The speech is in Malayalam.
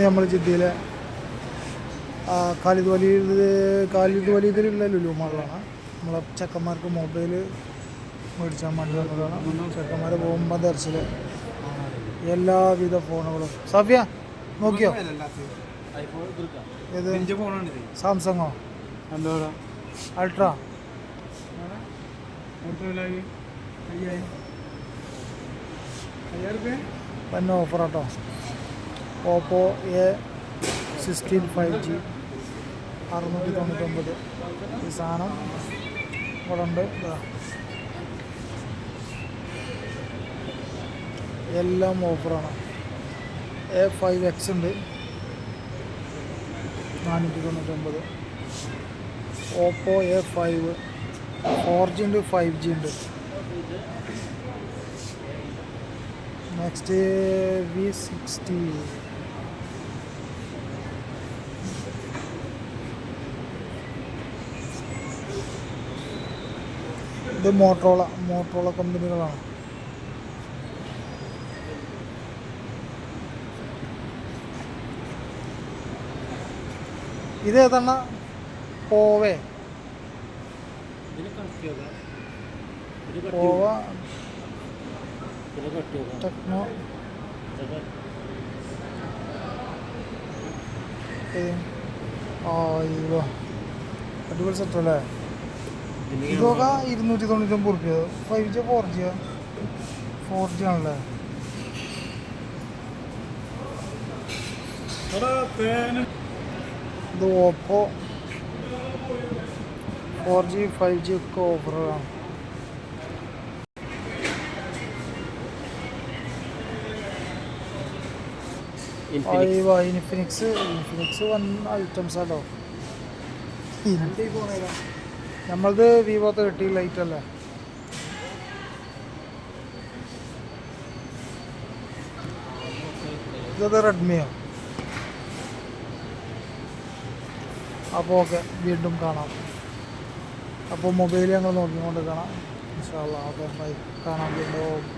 നമ്മൾ ജിദ്ദയിലെ കാലിദ് ഖാലിദ് കാലിദ് വലീദിലുള്ള ലുലു മാളാണ് നമ്മളെ ചെക്കന്മാർക്ക് മൊബൈൽ മേടിച്ചാൽ വേണ്ടി വന്നതാണ്. ചെക്കന്മാർ പോകുമ്പോൾ ദർശിൽ എല്ലാവിധ ഫോണുകളും. സഫിയ നോക്കിയോ? ഏത്? സാംസങ്ങോ? അൾട്രാ? അയ്യായിരം ഓഫർ കേട്ടോ Oppo A sixteen five G അറുന്നൂറ്റി തൊണ്ണൂറ്റൊമ്പത്. ഈ സാധനം ഇവിടെ ഉണ്ട്. എല്ലാം ഓഫറാണ്. എ ഫൈവ് എക്സ് ഉണ്ട്. നാനൂറ്റി തൊണ്ണൂറ്റൊമ്പത്. Oppo A five. Four G ഉണ്ട് ഫൈവ് ജി ഉണ്ട്. നെക്സ്റ്റ് വി സിക്സ്റ്റി ഇത് മോട്ടോള മോട്ടോള കമ്പനികളാണ്. ഇത് ഏതാണ്? പോവേ പോവ ടെക്നോ അയ്യോ അടിപൊളി സെറ്റ് അല്ലേ? ഇതൊക്കെ ഇരുന്നൂറ്റി തൊണ്ണൂറ്റൊമ്പത് റുപ്യ five G four G four G ആണല്ലേ? ഇത് Oppo four G five G ഒക്കെ ഓഫറുകളാണ് അയ്യോ ഇൻഫിനിക്സ് ഇൻഫിനിക്സ് വൺ ഐറ്റംസ് ആണോ നമ്മളത് വിവോ തേർട്ടി ലൈറ്റ് അല്ലേ? ഇതത് റെഡ്മിയോ അപ്പോൾ ഓക്കെ വീണ്ടും കാണാം. അപ്പോൾ മൊബൈൽ ഞങ്ങൾ നോക്കിക്കൊണ്ട് കാണാം ഇൻഷാല്ല ഓക്കെ ബൈ കാണാം വീണ്ടും.